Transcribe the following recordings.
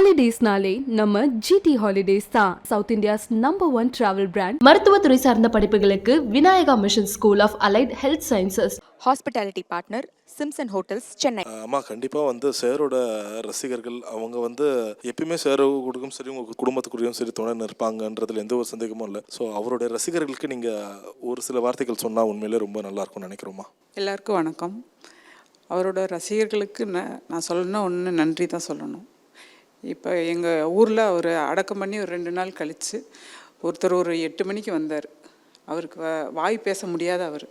ஹாலிடேஸ்னாலே நம்ம GT holidays தான் south India's number one travel brand மருத்துவத்துறை சார்ந்த படிப்புகளுக்கு Vinayaka mission school of allied health sciences hospitality partner Simpson hotels Chennai ஆமாம் கண்டிப்பாக வந்து சேரோட ரசிகர்கள் அவங்க வந்து எப்பயுமே சேரோடுக்கும் சரி உங்கள் குடும்பத்துக்குரியும் சரி துணை நிற்பாங்கன்றதுல எந்த ஒரு சந்தேகமும் இல்லை. ஸோ அவருடைய ரசிகர்களுக்கு நீங்கள் ஒரு சில வார்த்தைகள் சொன்னால் உண்மையிலே ரொம்ப நல்லா இருக்கும்னு நினைக்கிறோமா எல்லாருக்கும் வணக்கம். அவரோட ரசிகர்களுக்கு நான் சொல்லணும்னா ஒன்று நன்றி தான் சொல்லணும். இப்போ எங்கள் ஊரில் அவர் அடக்கம் பண்ணி ஒரு ரெண்டு நாள் கழித்து ஒருத்தர் ஒரு எட்டு மணிக்கு வந்தார். அவருக்கு வ- வாய் பேச முடியாத அவர்.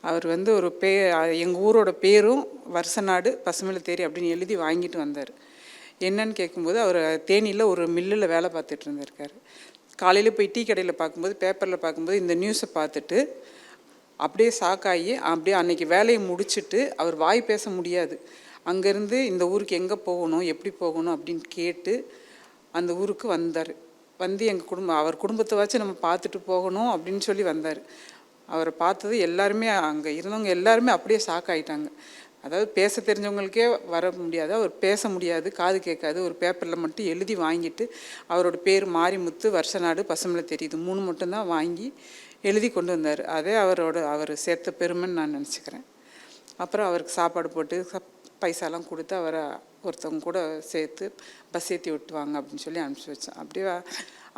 அவர் வந்து ஒரு பே எங்கள் ஊரோட பேரும் வருஷநாடு பசுமலை தேரி அப்படின்னு எழுதி வாங்கிட்டு வந்தார். என்னன்னு கேட்கும்போது அவர் தேனியில் ஒரு மில்லில் வேலை பார்த்துட்டு இருந்திருக்காரு. காலையில் போய் டீ கடையில் பார்க்கும்போது பேப்பரில் பார்க்கும்போது இந்த நியூஸை பார்த்துட்டு அப்படியே ஷாக்காகி அப்படியே அன்னைக்கு வேலையை முடிச்சுட்டு அவர் வாய் பேச முடியாது. அங்கேருந்து இந்த ஊருக்கு எங்கே போகணும் எப்படி போகணும் அப்படின்னு கேட்டு அந்த ஊருக்கு வந்தார். வந்து எங்கள் குடும்பம் அவர் குடும்பத்தை வச்சு நம்ம பார்த்துட்டு போகணும் அப்படின்னு சொல்லி வந்தார். அவரை பார்த்தது எல்லாருமே அங்கே இருந்தவங்க எல்லாருமே அப்படியே ஷாக் ஆயிட்டாங்க. அதாவது பேச தெரிஞ்சவங்களுக்கே வர முடியாது அவர் பேச முடியாது காது கேட்காது. ஒரு பேப்பரில் மட்டும் எழுதி வாங்கிட்டு அவரோட பேர் மாரிமுத்து வருஷநாடு பசுமலை தெரியுது. மூணு மட்டும்தான் வாங்கி எழுதி கொண்டு வந்தார். அதே அவரோட அவர் சேர்த்த பெருமைன்னு நான் நினச்சிக்கிறேன். அப்புறம் அவருக்கு சாப்பாடு போட்டு சப்- பைசாலாம் கொடுத்து அவரை ஒருத்தவங்க கூட சேர்த்து பஸ் ஏற்றி விட்டுவாங்க அப்படின்னு சொல்லி அனுப்பிச்சி வச்சேன் அப்படியே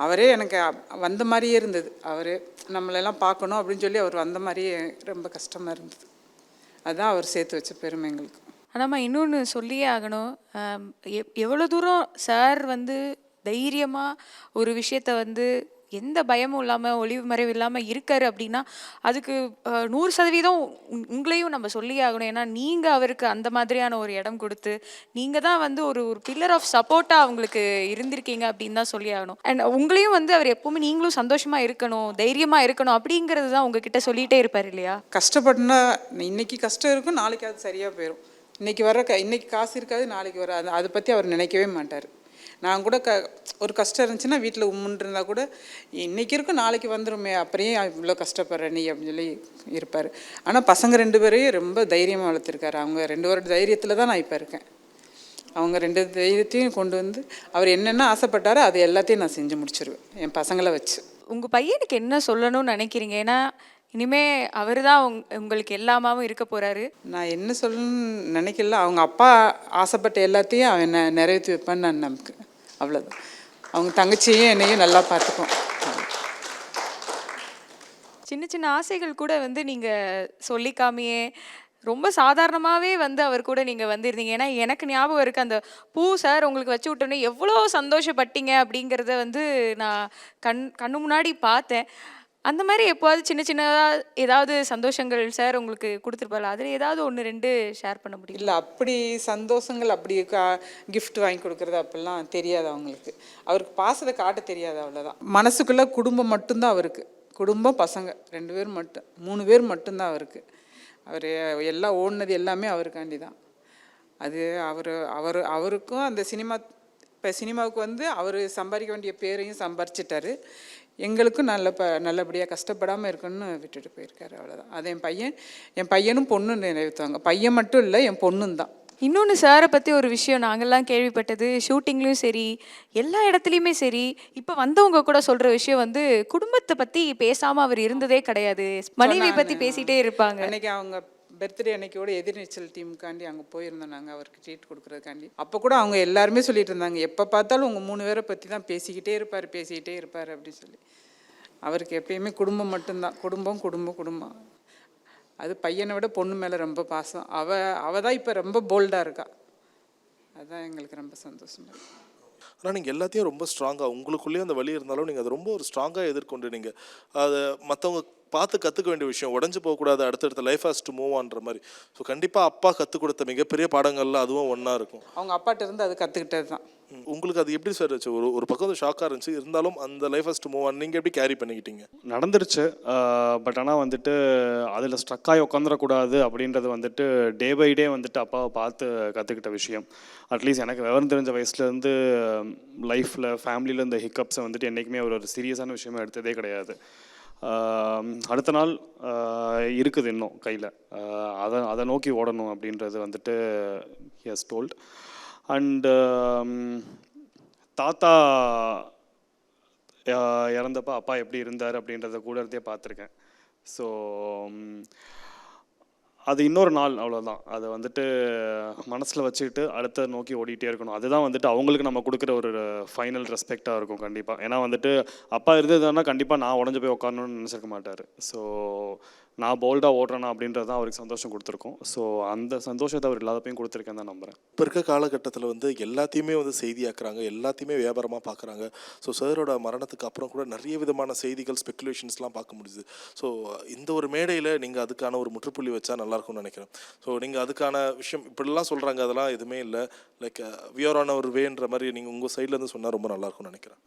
அவரே எனக்கு வந்த மாதிரியே இருந்தது. அவரே நம்மளெல்லாம் பார்க்கணும் அப்படின்னு சொல்லி அவர் வந்த மாதிரியே ரொம்ப கஷ்டமாக இருந்தது. அதுதான் அவர் சேர்த்து வச்ச பெருமை எங்களுக்கு. ஆனாம்மா இன்னொன்று சொல்லியே ஆகணும். எவ்வளோ தூரம் சார் வந்து தைரியமாக ஒரு விஷயத்த வந்து எந்த பயமும் இல்லாமல் ஒளிவு மறைவு இல்லாமல் இருக்காரு அப்படின்னா அதுக்கு நூறு சதவீதம் உங்- உங்களையும் நம்ம சொல்லியே ஆகணும். ஏன்னா நீங்கள் அவருக்கு அந்த மாதிரியான ஒரு இடம் கொடுத்து நீங்கள் தான் வந்து ஒரு ஒரு பில்லர் ஆஃப் சப்போர்ட்டாக அவங்களுக்கு இருந்திருக்கீங்க அப்படின்னு தான் சொல்லி ஆகணும். அண்ட் உங்களையும் வந்து அவர் எப்பவுமே நீங்களும் சந்தோஷமாக இருக்கணும் தைரியமாக இருக்கணும் அப்படிங்கிறது தான் உங்ககிட்ட சொல்லிகிட்டே இருப்பார் இல்லையா? கஷ்டப்பட்டுனா இன்னைக்கு கஷ்டம் இருக்கும் நாளைக்கு அது சரியாக போயிடும் இன்னைக்கு வர க இன்னைக்கு காசு இருக்காது நாளைக்கு வர அது அதை பற்றி அவர் நினைக்கவே மாட்டார். நான் கூட க ஒரு கஷ்டம் இருந்துச்சுன்னா வீட்டில் உம்முன்னு இருந்தால் கூட இன்னைக்கு இருக்கும் நாளைக்கு வந்துருமே அப்படியே இவ்வளோ கஷ்டப்படுற நீ அப்படின்னு சொல்லி இருப்பார். ஆனால் பசங்க ரெண்டு பேரையும் ரொம்ப தைரியமாக வளர்த்துருக்காரு. அவங்க ரெண்டு பேரோட தைரியத்தில் தான் நான் இப்போ இருக்கேன். அவங்க ரெண்டு தைரியத்தையும் கொண்டு வந்து அவர் என்னென்ன ஆசைப்பட்டாரோ அது எல்லாத்தையும் நான் செஞ்சு முடிச்சிருவேன் என் பசங்களை வச்சு. உங்கள் பையனுக்கு என்ன சொல்லணும்னு நினைக்கிறீங்க? ஏன்னா இனிமே அவர் தான் உங்களுக்கு எல்லாமாவும் இருக்க போறாரு. நான் என்ன சொல்லணும்னு நினைக்கல. அவங்க அப்பா ஆசைப்பட்ட எல்லாத்தையும் அவன் நிறைவேற்றி வைப்பான்னு நான் நம்பிக்கை அவ்வளோதான் அவங்க தங்கச்சியையும் என்னையும் நல்லா பார்த்துக்குவோம் சின்ன சின்ன ஆசைகள் கூட வந்து நீங்கள் சொல்லிக்காமையே ரொம்ப சாதாரணமாகவே வந்து அவர் கூட நீங்கள் வந்திருந்தீங்க. ஏன்னா எனக்கு ஞாபகம் இருக்குது அந்த பூ சார் உங்களுக்கு வச்சு விட்டோன்னே எவ்வளோ சந்தோஷப்பட்டீங்க அப்படிங்கிறத வந்து நான் கண் கண்ணு முன்னாடி பார்த்தேன். அந்த மாதிரி எப்போவாது சின்ன சின்னதாக ஏதாவது சந்தோஷங்கள் சார் உங்களுக்கு கொடுத்துருப்பாரு அதில் ஏதாவது ஒன்று ரெண்டு ஷேர் பண்ண முடியும்? இல்லை அப்படி சந்தோஷங்கள் அப்படி கா கிஃப்ட் வாங்கி கொடுக்குறது அப்படிலாம் தெரியாது அவங்களுக்கு. அவருக்கு பாசத்தை காட்ட தெரியாது அவ்வளோதான் மனசுக்குள்ளே குடும்பம் மட்டும்தான் அவருக்கு. குடும்பம் பசங்க ரெண்டு பேர் மட்டும் மூணு பேர் மட்டும்தான் அவருக்கு. அவர் எல்லாம் ஓடினது எல்லாமே அவருக்காண்டி தான் அது அவர் அவர் அவருக்கும் அந்த சினிமா இப்போ சினிமாவுக்கு வந்து அவர் சம்பாதிக்க வேண்டிய பேரையும் சம்பாரிச்சிட்டாரு. எங்களுக்கும் நல்ல ப நல்லபடியாக கஷ்டப்படாமல் இருக்கணும்னு விட்டுட்டு போயிருக்காரு அவ்வளோதான் அது என் பையன் என் பையனும் பொண்ணும் நிறைவேற்றுவாங்க பையன் மட்டும் இல்லை என் பொண்ணும் தான். இன்னொன்று சாரை பற்றி ஒரு விஷயம் நாங்கள்லாம் கேள்விப்பட்டது. ஷூட்டிங்லேயும் சரி எல்லா இடத்துலையுமே சரி இப்போ வந்தவங்க கூட சொல்கிற விஷயம் வந்து குடும்பத்தை பற்றி பேசாமல் அவர் இருந்ததே கிடையாது. மனைவி பற்றி பேசிகிட்டே இருப்பாங்க. அன்னைக்கு அவங்க பர்த்டே அன்னைக்கோட எதிர்நீச்சல் டீமுக்காண்டி அங்கே போயிருந்தோம் நாங்கள் அவருக்கு ட்ரீட் கொடுக்குறதுக்காண்டி. அப்போ கூட அவங்க எல்லாருமே சொல்லிட்டு இருந்தாங்க எப்போ பார்த்தாலும் உங்கள் மூணு பேரை பற்றி தான் பேசிக்கிட்டே இருப்பார் பேசிக்கிட்டே இருப்பார் அப்படின்னு சொல்லி. அவருக்கு எப்பயுமே குடும்பம் மட்டும்தான். குடும்பம் குடும்பம் குடும்பம். அது பையனை விட பொண்ணு மேலே ரொம்ப பாசம். அவ அவள் தான் இப்போ ரொம்ப போல்டாக இருக்கா. அதுதான் எங்களுக்கு ரொம்ப சந்தோஷமாக இருக்குது ஆனால் நீங்கள் எல்லாத்தையும் ரொம்ப ஸ்ட்ராங்காக உங்களுக்குள்ளேயே அந்த வழி இருந்தாலும் நீங்கள் அதை ரொம்ப ஒரு ஸ்ட்ராங்காக எதிர்கொண்டு நீங்கள் அதை மற்றவங்க பார்த்து கற்றுக்க வேண்டிய விஷயம் உடஞ்சு போகக்கூடாது அடுத்தடுத்த லைஃப் ஹாஸ் டு மூவ் ஆன்ற மாதிரி. ஸோ கண்டிப்பாக அப்பா கற்றுக் கொடுத்த மிகப்பெரிய பாடங்கள்லாம் அதுவும் ஒன்றா இருக்கும். அவங்க அப்பாட்ட இருந்து அது கற்றுக்கிட்டது தான் உங்களுக்கு அது எப்படி சார் இருந்துச்சு? ஒரு ஒரு பக்கம் ஷாக்காக இருந்துச்சு. இருந்தாலும் அந்த லைஃப் ஃபஸ்ட் மூவ் ஆன் நீங்கள் எப்படி கேரி பண்ணிக்கிட்டீங்க? நடந்துருச்சு. பட் ஆனால் வந்துட்டு அதில் ஸ்ட்ரக் ஆகி உட்காந்துடக்கூடாது அப்படின்றது வந்துட்டு டே பை டே வந்துட்டு அப்பாவை பார்த்து கற்றுக்கிட்ட விஷயம். அட்லீஸ்ட் எனக்கு விவரம் தெரிஞ்ச வயசுலேருந்து லைஃப்பில் ஃபேமிலியில் இந்த ஹிக்கப்ஸை வந்துட்டு என்றைக்குமே ஒரு ஒரு சீரியஸான விஷயமா எடுத்ததே கிடையாது. அடுத்த நாள் இருக்குது இன்னும் கையில். அதை அதை நோக்கி ஓடணும் அப்படின்றது வந்துட்டு எஸ் டோல்ட் அண்டு um, தாத்தா இறந்தப்போ இறந்தப்ப அப்பா எப்படி இருந்தார் அப்படின்றத கூட இருந்தே பார்த்துருக்கேன். ஸோ um, அது இன்னொரு நாள் அவ்வளோதான் அதை வந்துட்டு மனசில் வச்சுக்கிட்டு அடுத்த நோக்கி ஓடிட்டே இருக்கணும். அதுதான் வந்துட்டு அவங்களுக்கு நம்ம கொடுக்குற ஒரு ஃபைனல் ரெஸ்பெக்டாக இருக்கும் கண்டிப்பாக ஏன்னா வந்துட்டு அப்பா இருந்ததுன்னா கண்டிப்பாக நான் உடஞ்சு போய் உட்காரணும்னு நினச்சிருக்க மாட்டார். ஸோ நான் போல்டாக ஓடுறேனா அப்படின்றது தான் அவருக்கு சந்தோஷம் கொடுத்துருக்கோம். ஸோ அந்த சந்தோஷத்தை அவர் இல்லாதப்பையும் கொடுத்துருக்கேன் தான் நம்புகிறேன் இப்போ இருக்க காலகட்டத்தில் வந்து எல்லாத்தையுமே வந்து செய்தியாக்குறாங்க எல்லாத்தையுமே வியாபாரமாக பார்க்குறாங்க ஸோ சாரோட மரணத்துக்கு அப்புறம் கூட நிறைய விதமான செய்திகள் ஸ்பெக்குலேஷன்ஸ்லாம் பார்க்க முடியுது. ஸோ இந்த ஒரு மேடையில் நீங்கள் அதுக்கான ஒரு முற்றுப்புள்ளி வச்சா நல்லாயிருக்கும்னு நினைக்கிறேன். ஸோ நீங்கள் அதுக்கான விஷயம் இப்படிலாம் சொல்கிறாங்க அதெல்லாம் எதுவுமே இல்லை. லைக் வியர் ஆன் ஒரு வேன்ற மாதிரி நீங்கள் உங்கள் சைட்லேருந்து சொன்னால் ரொம்ப நல்லாயிருக்கும்னு நினைக்கிறேன்.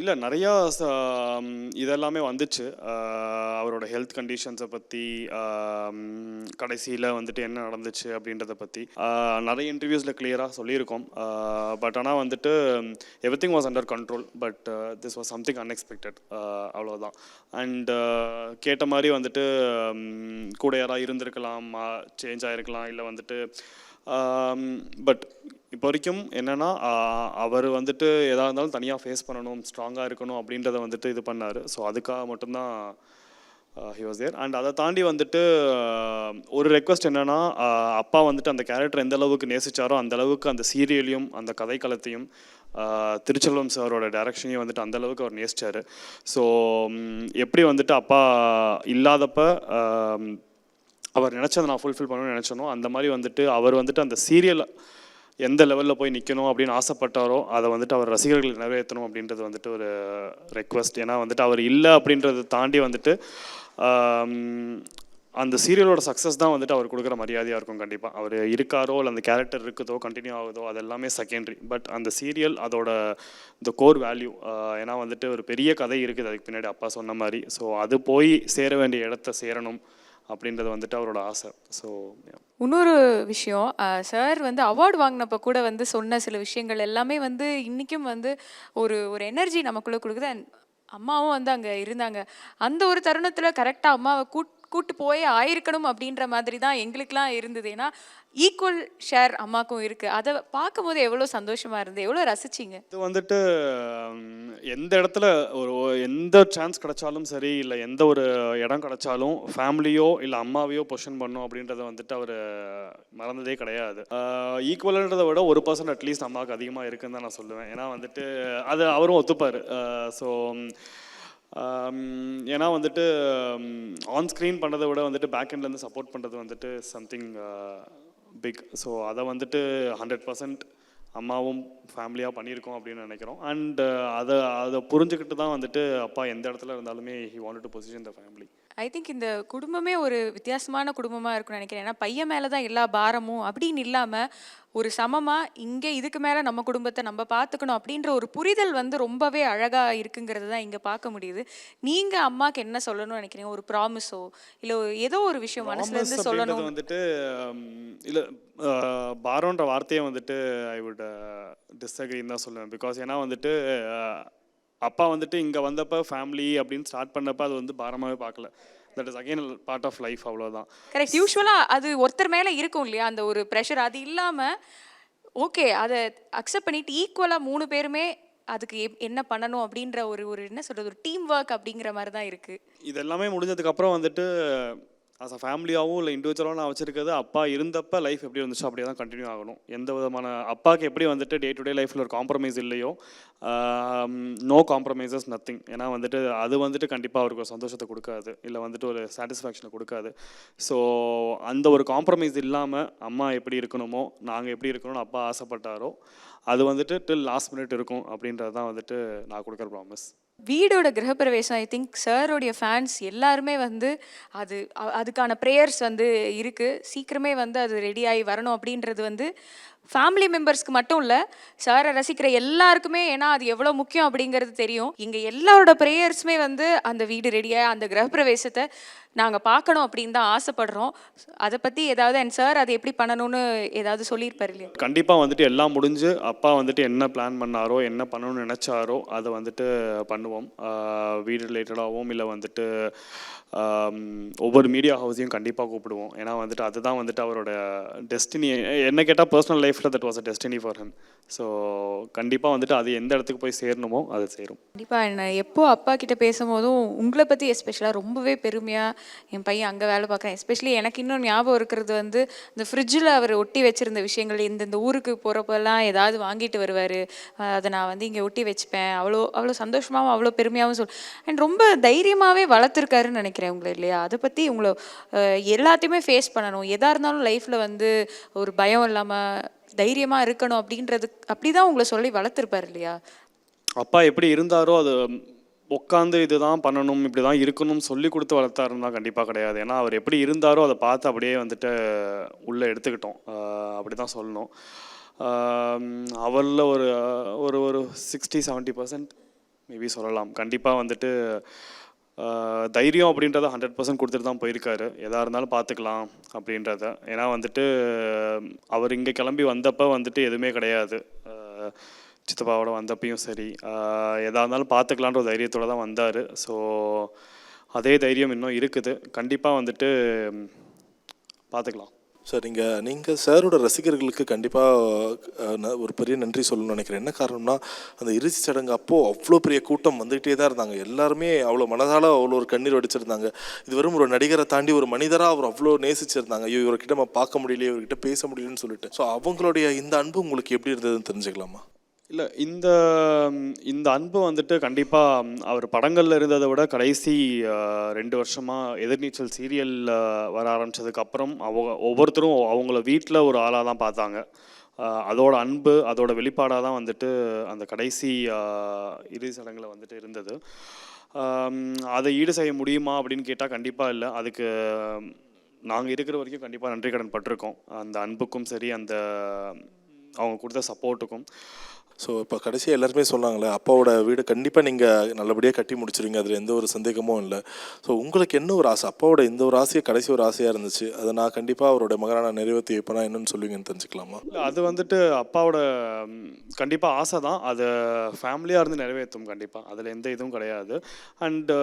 இல்லை நிறையா இதெல்லாமே வந்துச்சு. அவரோட ஹெல்த் கண்டிஷன்ஸை பற்றி கடைசியில் வந்துட்டு என்ன நடந்துச்சு அப்படின்றத பற்றி நிறைய இன்டர்வியூஸில் கிளியராக சொல்லியிருக்கோம். பட் ஆனால் வந்துட்டு everything was under control but this was something unexpected அவ்வளோதான் அண்ட் கேட்ட மாதிரி வந்துட்டு கூட யாராவது இருந்திருக்கலாம் சேஞ்ச் ஆகிருக்கலாம் இல்லை வந்துட்டு Um, பட் இப்போ வரைக்கும் என்னென்னா அவர் வந்துட்டு எதாக இருந்தாலும் தனியாக ஃபேஸ் பண்ணணும் ஸ்ட்ராங்காக இருக்கணும் அப்படின்றத வந்துட்டு இது பண்ணார். ஸோ அதுக்காக மட்டும்தான் ஹி வாஸ் தேர் அண்ட் அதை தாண்டி வந்துட்டு ஒரு ரெக்வஸ்ட் என்னென்னா அப்பா வந்துட்டு அந்த கேரக்டர் எந்த அளவுக்கு நேசிச்சாரோ அந்த அளவுக்கு அந்த சீரியலையும் அந்த கதைக்களத்தையும் திருச்செல்வம் சாரோட டைரக்ஷனையும் வந்துட்டு அந்த அளவுக்கு அவர் நேசிச்சார். ஸோ எப்படி வந்துட்டு அப்பா இல்லாதப்ப அவர் நினச்சதை நான் ஃபுல்ஃபில் பண்ணணும்னு நினச்சனோ அந்த மாதிரி வந்துட்டு அவர் வந்துட்டு அந்த சீரியல் எந்த லெவலில் போய் நிற்கணும் அப்படின்னு ஆசைப்பட்டாரோ அதை வந்துட்டு அவர் ரசிகர்களுக்கு நிறைவேற்றணும் அப்படின்றது வந்துட்டு ஒரு ரெக்வஸ்ட் ஏன்னா வந்துட்டு அவர் இல்லை அப்படின்றத தாண்டி வந்துட்டு அந்த சீரியலோட சக்ஸஸ் தான் வந்துட்டு அவர் கொடுக்குற மரியாதையாக இருக்கும் கண்டிப்பாக அவர் இருக்காரோ இல்லை அந்த கேரக்டர் இருக்குதோ கண்டினியூ ஆகுதோ அது எல்லாமே செகண்டரி பட் அந்த சீரியல் அதோட இந்த கோர் வேல்யூ ஏன்னா வந்துட்டு ஒரு பெரிய கதை இருக்குது அதுக்கு பின்னாடி அப்பா சொன்ன மாதிரி. ஸோ அது போய் சேர வேண்டிய இடத்த சேரணும். அப்படின்றது வந்துட்டு அவரோட ஆசை. ஸோ இன்னொரு விஷயம் சார் வந்து அவார்டு வாங்கினப்ப கூட வந்து சொன்ன சில விஷயங்கள் எல்லாமே வந்து இன்றைக்கும் வந்து ஒரு ஒரு எனர்ஜி நமக்குள்ளே கொடுக்குது. அண்ட் அம்மாவும் வந்து அங்கே இருந்தாங்க. அந்த ஒரு தருணத்தில் கரெக்டாக அம்மாவை கூட் கூட்டு போய் ஆயிருக்கணும் அப்படின்ற மாதிரி தான் எங்களுக்கெலாம் இருந்தது. ஏன்னா ஈக்குவல் ஷேர் அம்மாக்கும் இருக்குது அதை பார்க்கும்போது எவ்வளோ சந்தோஷமாக இருந்தது. எவ்வளோ ரசிச்சிங்க? இது வந்துட்டு எந்த இடத்துல ஒரு எந்த சான்ஸ் கிடைச்சாலும் சரி இல்லை எந்த ஒரு இடம் கிடைச்சாலும் ஃபேமிலியோ இல்லை அம்மாவையோ பொஷன் பண்ணும் அப்படின்றத வந்துட்டு அவர் மறந்ததே கிடையாது. ஈக்குவல்ன்றதை விட ஒரு பர்சன்ட் அட்லீஸ்ட் அம்மாவுக்கு அதிகமாக இருக்குன்னு தான் நான் சொல்லுவேன். ஏன்னா வந்துட்டு அது அவரும் ஒத்துப்பார். ஸோ ஏன்னா வந்துட்டு ஆன் ஸ்க்ரீன் பண்ணதை விட வந்துட்டு பேக் இருந்து சப்போர்ட் பண்ணுறது வந்துட்டு சம்திங் பிக் ஸோ அதை வந்துட்டு ஹண்ட்ரட் பர்சன்ட் அம்மாவும் ஃபேமிலியாக பண்ணியிருக்கோம் அப்படின்னு நினைக்கிறோம். அண்ட் அதை அதை புரிஞ்சுக்கிட்டு தான் வந்துட்டு அப்பா எந்த இடத்துல இருந்தாலுமே he want to position the family I think இந்த குடும்பமே ஒரு வித்தியாசமான குடும்பமாக இருக்கும்னு நினைக்கிறேன். ஏன்னா பையன் மேலே தான் எல்லா பாரமும் அப்படின்னு இல்லாமல் ஒரு சமமாக இங்கே இதுக்கு மேலே நம்ம குடும்பத்தை நம்ம பார்த்துக்கணும் அப்படின்ற ஒரு புரிதல் வந்து ரொம்பவே அழகாக இருக்குங்கிறது தான் இங்கே பார்க்க முடியுது. நீங்கள் அம்மாவுக்கு என்ன சொல்லணும்னு நினைக்கிறீங்க? ஒரு ப்ராமிஸோ இல்லை ஏதோ ஒரு விஷயம் மனசுல இருந்து Promise சொல்லணும்? வந்துட்டு இல்லை பாரோன்ற வார்த்தையை வந்துட்டு ஐ வுட் டிஸ்அக்ரின்னு தான் சொல்லுவேன். பிகாஸ் ஏன்னா வந்துட்டு அப்பா வந்துட்டு இங்கே வந்தப்போ ஃபேமிலி அப்படின்னு ஸ்டார்ட் பண்ணப்போ அது வந்து பாரமாகவே பார்க்கல. That is again part of life அவ்வளோதான் கரெக்ட் யூஸ்வலாக அது ஒருத்தர் மேலே இருக்கும் இல்லையா? அந்த ஒரு ப்ரெஷர் அது இல்லாமல் ஓகே அதை அக்செப்ட் பண்ணிட்டு ஈக்குவலாக மூணு பேருமே அதுக்கு என்ன பண்ணணும் அப்படின்ற ஒரு ஒரு என்ன சொல்கிறது ஒரு டீம் ஒர்க் அப்படிங்கிற மாதிரி தான் இருக்குது இது எல்லாமே முடிஞ்சதுக்கப்புறம் வந்துட்டு அஸ் அ ஃபேமிலியாகவும் இல்லை இண்டிவிஜுவலாகவும் நான் வச்சிருக்கிறது அப்பா இருந்தப்போ லைஃப் எப்படி இருந்துச்சோ அப்படியே தான் கண்டினியூ ஆகணும். எந்த விதமான அப்பாவுக்கு எப்படி வந்துட்டு டே டு டே லைஃப்பில் ஒரு காம்ப்ரமைஸ் இல்லையோ நோ காம்ப்ரமைசஸ் நத்திங் ஏன்னா வந்துட்டு அது வந்துட்டு கண்டிப்பாக அவருக்கு ஒரு சந்தோஷத்தை கொடுக்காது. இல்லை வந்துட்டு ஒரு சாட்டிஸ்ஃபேக்ஷனை கொடுக்காது. ஸோ அந்த ஒரு காம்ப்ரமைஸ் இல்லாமல் அம்மா எப்படி இருக்கணுமோ நாங்கள் எப்படி இருக்கணும்னு அப்பா ஆசைப்பட்டாரோ அது வந்துட்டு டில் லாஸ்ட் மினிட் இருக்கும் அப்படின்றது தான் வந்துட்டு நான் கொடுக்குற ப்ராமிஸ் வீடோட கிரகப்பிரவேசம் ஐ திங்க் சாரோடைய ஃபேன்ஸ் எல்லாருமே வந்து அது அதுக்கான ப்ரேயர்ஸ் வந்து இருக்குது சீக்கிரமே வந்து அது ரெடி ஆகி வரணும் அப்படின்றது வந்து ஃபேமிலி மெம்பர்ஸ்க்கு மட்டும் இல்லை சாரை ரசிக்கிற எல்லாருக்குமே ஏன்னா அது எவ்வளோ முக்கியம் அப்படிங்கிறது தெரியும். இங்கே எல்லாரோட ப்ரேயர்ஸுமே வந்து அந்த வீடு ரெடியாக அந்த கிரகப்பிரவேசத்தை நாங்கள் பார்க்கணும் அப்படின்னு தான் ஆசைப்படுறோம். அதை பற்றி ஏதாவது என் சார் அதை எப்படி பண்ணணும்னு ஏதாவது சொல்லியிருப்பார் இல்லையா? கண்டிப்பாக வந்துட்டு எல்லாம் முடிஞ்சு அப்பா வந்துட்டு என்ன பிளான் பண்ணாரோ என்ன பண்ணணும்னு நினச்சாரோ அதை வந்துட்டு பண்ணுவோம். வீடு ரிலேட்டடாகவும் இல்லை வந்துட்டு ஒவ்வொரு மீடியா ஹவுஸையும் கண்டிப்பாக கூப்பிடுவோம். ஏன்னா வந்துட்டு அதுதான் வந்துட்டு அவரோட டெஸ்டினி என்ன கேட்டால் பர்சனல் லைஃப்பில் that was a destiny for him so கண்டிப்பாக வந்துட்டு அது எந்த இடத்துக்கு போய் சேரணுமோ அது சேரும். கண்டிப்பாக என்ன எப்போ அப்பா கிட்ட பேசும்போதும் உங்களை பற்றி எஸ்பெஷலாக ரொம்பவே பெருமையாக என் பையன் அங்கே வேலை பார்க்குறேன். எஸ்பெஷலி எனக்கு இன்னும் ஞாபகம் இருக்கிறது வந்து இந்த ஃப்ரிட்ஜில் அவர் ஒட்டி வச்சிருந்த விஷயங்கள் இந்த இந்த ஊருக்கு போகிறப்பெல்லாம் ஏதாவது வாங்கிட்டு வருவார். அதை நான் வந்து இங்கே ஒட்டி வச்சுப்பேன். அவ்வளோ அவ்வளோ சந்தோஷமாகவும் அவ்வளோ பெருமையாகவும் சொல் அண்ட் ரொம்ப தைரியமாகவே வளர்த்துருக்காருன்னு நினைக்கிறேன். உங்களை இல்லையா? அதை பற்றி உங்களை எல்லாத்தையுமே ஃபேஸ் பண்ணணும். எதாக இருந்தாலும் லைஃப்பில் வந்து ஒரு பயம் இல்லாமல் தைரியமாக இருக்கணும் அப்படின்றது அப்படி தான் உங்களை சொல்லி வளர்த்துருப்பார் இல்லையா? அப்பா எப்படி இருந்தாரோ அது உட்காந்து இதுதான் பண்ணணும் இப்படி தான் இருக்கணும்னு சொல்லி கொடுத்து வளர்த்தாருன்னா கண்டிப்பாக கிடையாது. ஏன்னா அவர் எப்படி இருந்தாரோ அதை பார்த்து அப்படியே வந்துட்டு உள்ளே எடுத்துக்கிட்டோம். அப்படி தான் சொல்லணும். அவரில் ஒரு ஒரு ஒரு சிக்ஸ்டி செவன்ட்டி பர்சன்ட் மேபி சொல்லலாம். கண்டிப்பாக வந்துட்டு தைரியம் அப்படின்றத ஹண்ட்ரட் பர்சன்ட் கொடுத்துட்டு தான் போயிருக்காரு. எதாக இருந்தாலும் பார்த்துக்கலாம் அப்படின்றத. ஏன்னா வந்துட்டு அவர் இங்கே கிளம்பி வந்தப்போ வந்துட்டு எதுவுமே கிடையாது. சித்தப்பாவோட வந்தப்பையும் சரி. எதாக இருந்தாலும் பார்த்துக்கலான்ற தைரியத்தோடு தைரியத்தோட தான் வந்தார். ஸோ அதே தைரியம் இன்னும் இருக்குது. கண்டிப்பாக வந்துட்டு பார்த்துக்கலாம். சார் நீங்கள் நீங்கள் சாரோட ரசிகர்களுக்கு கண்டிப்பாக ஒரு பெரிய நன்றி சொல்லணும்னு நினைக்கிறேன். என்ன காரணம்னா அந்த இறுதி சடங்கு அப்போது அவ்வளோ பெரிய கூட்டம் வந்துகிட்டே தான் இருந்தாங்க. எல்லாருமே அவ்வளோ மனதால் அவ்வளோ ஒரு கண்ணீர் வடிச்சிருந்தாங்க. இது வெறும் ஒரு நடிகரை தாண்டி ஒரு மனிதராக அவர் அவ்வளோ நேசிச்சிருந்தாங்க. ஐயோ இவர்கிட்ட நம்ம பார்க்க முடியலையே இவர்கிட்ட பேச முடியலன்னு சொல்லிட்டு. ஸோ அவங்களுடைய இந்த அன்பு உங்களுக்கு எப்படி இருந்ததுன்னு தெரிஞ்சுக்கலாமா? இல்லை இந்த இந்த அன்பு வந்துட்டு கண்டிப்பாக அவர் படங்களில் இருந்ததை விட கடைசி ரெண்டு வருஷமாக எதிர்நீச்சல் சீரியல் வர ஆரம்பித்ததுக்கப்புறம் அவங்க ஒவ்வொருத்தரும் அவங்கள வீட்டில் ஒரு ஆளாக தான் பார்த்தாங்க. அதோட அன்பு அதோட வெளிப்பாடாக தான் வந்துட்டு அந்த கடைசி இறுதி சடங்கில் வந்துட்டு இருந்தது. அதை ஈடு செய்ய முடியுமா அப்படின்னு கேட்டால் கண்டிப்பாக இல்லை. அதுக்கு நாங்கள் இருக்கிற வரைக்கும் கண்டிப்பாக நன்றி கடன் பட்டிருக்கோம். அந்த அன்புக்கும் சரி அந்த அவங்க கொடுத்த சப்போர்ட்டுக்கும் ஸோ இப்போ கடைசியாக எல்லாருமே சொன்னாங்களே அப்பாவோட வீடு கண்டிப்பாக நீங்கள் நல்லபடியாக கட்டி முடிச்சிருவீங்க அதில் எந்த ஒரு சந்தேகமும் இல்லை. ஸோ உங்களுக்கு என்ன ஒரு ஆசை? அப்பாவோட இந்த ஒரு ஆசையை கடைசி ஒரு ஆசையாக இருந்துச்சு. அதை நான் கண்டிப்பாக அவரோட மகனை நான் நிறைவேற்றி வைப்பேனா என்னன்னு சொல்லுவீங்கன்னு தெரிஞ்சுக்கலாமா? இல்ல, அது வந்துட்டு அப்பாவோட கண்டிப்பாக ஆசை தான். அதை ஃபேமிலியாக இருந்து நிறைவேற்றும் கண்டிப்பாக அதில் எந்த இதுவும் கிடையாது. அண்டு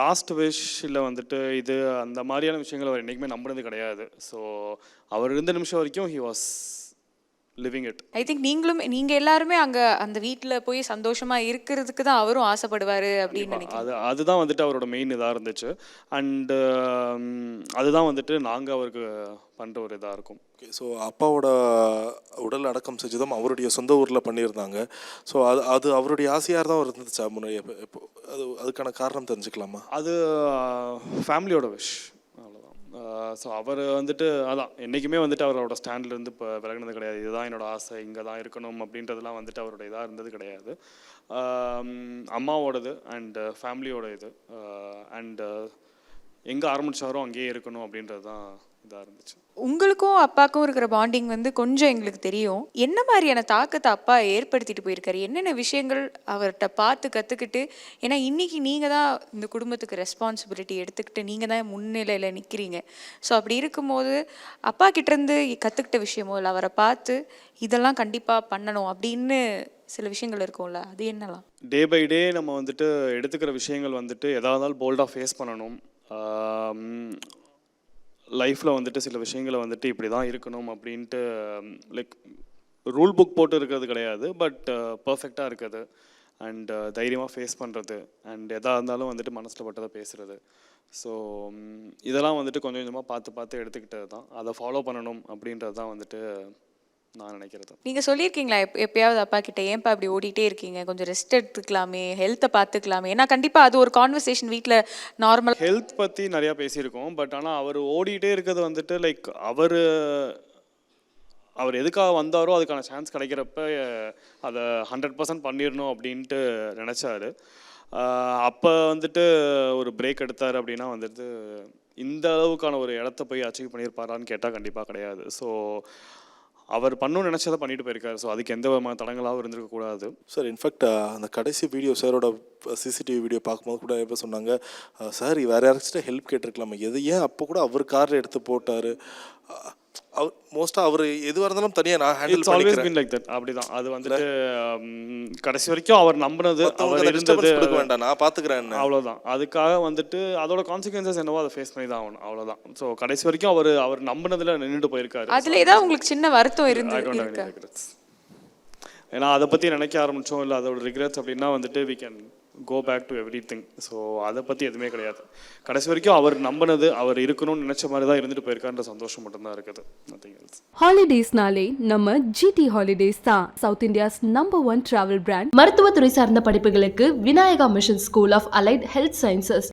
லாஸ்ட் விஷில் வந்துட்டு இது அந்த மாதிரியான விஷயங்களை அவர் என்றைக்குமே நம்பினது கிடையாது. ஸோ அவர் இருந்த நிமிஷம் வரைக்கும் he was living it I think நீங்களும் நீங்க எல்லாருமே அங்க அந்த வீட்ல போய் சந்தோஷமா இருக்கிறதுக்கு தான் அவரும் ஆசைப்படுவாரு அப்படின்னு நினைக்கிறேன். அது அதுதான் வந்துட்டு அவரோட மெயின் இதாக இருந்துச்சு. அண்டு அதுதான் வந்துட்டு நாங்கள் அவருக்கு பண்ணுற ஒரு இதாக இருக்கும். ஓகே ஸோ அப்பாவோட உடல் அடக்கம் செஞ்சதும் அவருடைய சொந்த ஊரில் பண்ணியிருந்தாங்க. ஸோ அது அது அவருடைய ஆசையாக தான் இருந்துச்சா முன்னாடி அது அதுக்கான காரணம் தெரிஞ்சுக்கலாமா? அது ஃபேமிலியோட விஷ் அவ்வளோதான் ஸோ அவர் வந்துட்டு அதான் என்றைக்குமே வந்துட்டு அவரோட ஸ்டாண்ட்லேருந்து இப்போ விலகினது கிடையாது. இதுதான் என்னோட ஆசை இங்கே தான் இருக்கணும் அப்படின்றதெல்லாம் வந்துட்டு அவரோட இதாக இருந்தது கிடையாது. அம்மாவோடது அண்டு ஃபேமிலியோட uh, இது. அண்டு uh, எங்கே ஆரம்பிச்சாரோ அங்கேயே இருக்கணும் அப்படின்றது தான் இதாக இருந்துச்சு உங்களுக்கும் அப்பாவுக்கும் இருக்கிற பாண்டிங் வந்து கொஞ்சம் எங்களுக்கு தெரியும். என்ன மாதிரியான தாக்கத்தை அப்பா ஏற்படுத்திட்டு போயிருக்காரு? என்னென்ன விஷயங்கள் அவர்கிட்ட பார்த்து கற்றுக்கிட்டு ஏன்னா இன்னைக்கு நீங்கள் தான் இந்த குடும்பத்துக்கு ரெஸ்பான்சிபிலிட்டி எடுத்துக்கிட்டு நீங்கள் தான் முன்னிலையில் நிற்கிறீங்க ஸோ அப்படி இருக்கும்போது அப்பா கிட்டேருந்து கற்றுக்கிட்ட விஷயமோ இல்லை அவரை பார்த்து இதெல்லாம் கண்டிப்பாக பண்ணணும் அப்படின்னு சில விஷயங்கள் இருக்கும்ல அது என்னலாம்? டே பை டே நம்ம வந்துட்டு எடுத்துக்கிற விஷயங்கள் வந்துட்டு எதா இருந்தாலும் போல்டாக ஃபேஸ் பண்ணணும். லைஃப்பில் வந்துட்டு சில விஷயங்களை வந்துட்டு இப்படி தான் இருக்கணும் அப்படின்ட்டு லைக் ரூல் புக் போட்டு இருக்கிறது கிடையாது பட் பர்ஃபெக்டாக uh, இருக்குது. அண்ட் uh, தைரியமாக ஃபேஸ் பண்ணுறது அண்ட் எதாக இருந்தாலும் வந்துட்டு மனசில் பட்டதை பேசுகிறது ஸோ um, இதெல்லாம் வந்துட்டு கொஞ்சம் கொஞ்சமாக பார்த்து பார்த்து எடுத்துக்கிட்டது தான் அதை ஃபாலோ பண்ணணும் அப்படின்றது தான் வந்துட்டு நான் நினைக்கிறது நீங்கள் சொல்லியிருக்கீங்களா? எப் எப்பயாவது அப்பா கிட்ட ஏன்ப்பா இப்படி ஓடிட்டே இருக்கீங்க? கொஞ்சம் ரெஸ்ட் எடுத்துக்கலாமே ஹெல்த்தை பார்த்துக்கலாமே ஏன்னா கண்டிப்பாக அது ஒரு கான்வர்சேஷன் வீட்டில் நார்மல் ஹெல்த் பற்றி நிறையா பேசியிருக்கோம். பட் ஆனால் அவர் ஓடிட்டே இருக்கிறது வந்துட்டு லைக் அவர் அவர் எதுக்காக வந்தாரோ அதுக்கான சான்ஸ் கிடைக்கிறப்ப அதை ஹண்ட்ரட் பர்சன்ட் பண்ணிடணும் அப்படின்ட்டு நினச்சாரு. அப்போ வந்துட்டு ஒரு பிரேக் எடுத்தார் அப்படின்னா வந்துட்டு இந்த அளவுக்கான ஒரு இடத்த போய் அச்சீவ் பண்ணியிருப்பாரான்னு கேட்டால் கண்டிப்பாக கிடையாது. ஸோ அவர் பண்ணணும்னு நினச்சதை பண்ணிட்டு போயிருக்காரு. ஸோ அதுக்கு எந்த விதமான தடங்களாகவும் இருந்திருக்கக்கூடாது. சார் இன்ஃபேக்ட் அந்த கடைசி வீடியோ சாரோட சிசிடிவி வீடியோ பார்க்கும்போது கூட எப்போ சொன்னாங்க சார் வேறு யாராச்சும் ஹெல்ப் கேட்டிருக்கலாமா? எது ஏன் அப்போ கூட அவர் காரில் எடுத்து போட்டார்? மோஸ்ட்டாக அவர் எதுவாக இருந்தாலும் தனியாக நான் handle it's always been like that அப்படிதான். அது வந்துட்டு கடைசி வரைக்கும் அவர் நம்பினது அவர் இருந்தது. கொடுக்க வேண்டாம். நான் பார்த்துக்கிறேன் அவ்வளோதான் அதுக்காக வந்துட்டு அதோட கான்சிக்வன்சஸ் என்னவோ அதை ஃபேஸ் பண்ணி தான் ஆகணும். அவ்வளோதான் ஸோ கடைசி வரைக்கும் அவர் அவர் நம்பினதுல நின்றுட்டு போயிருக்காரு. அதுல ஏதாவது உங்களுக்கு சின்ன வருத்தம் இருந்து. ஏன்னா அதை பற்றி நினைக்க ஆரம்பித்தோம் இல்லை அதோட ரிக்ரெட்ஸ் அப்படின்னா வந்துட்டு we can go back to everything so அதை பற்றி எதுவுமே கிடையாது. கடைசி வரைக்கும் அவர் நம்பினது அவர் இருக்கணும்னு நினச்ச மாதிரி தான் இருந்துட்டு போயிருக்கான்ற சந்தோஷம் மட்டும்தான் இருக்குது. நத்திங் எல்ஸ் ஹாலிடேஸ்னாலே நம்ம ஜிடி ஹாலிடேஸ் தான் south India's number one travel brand மருத்துவத்துறை சார்ந்த படிப்புகளுக்கு Vinayaka mission school of allied health sciences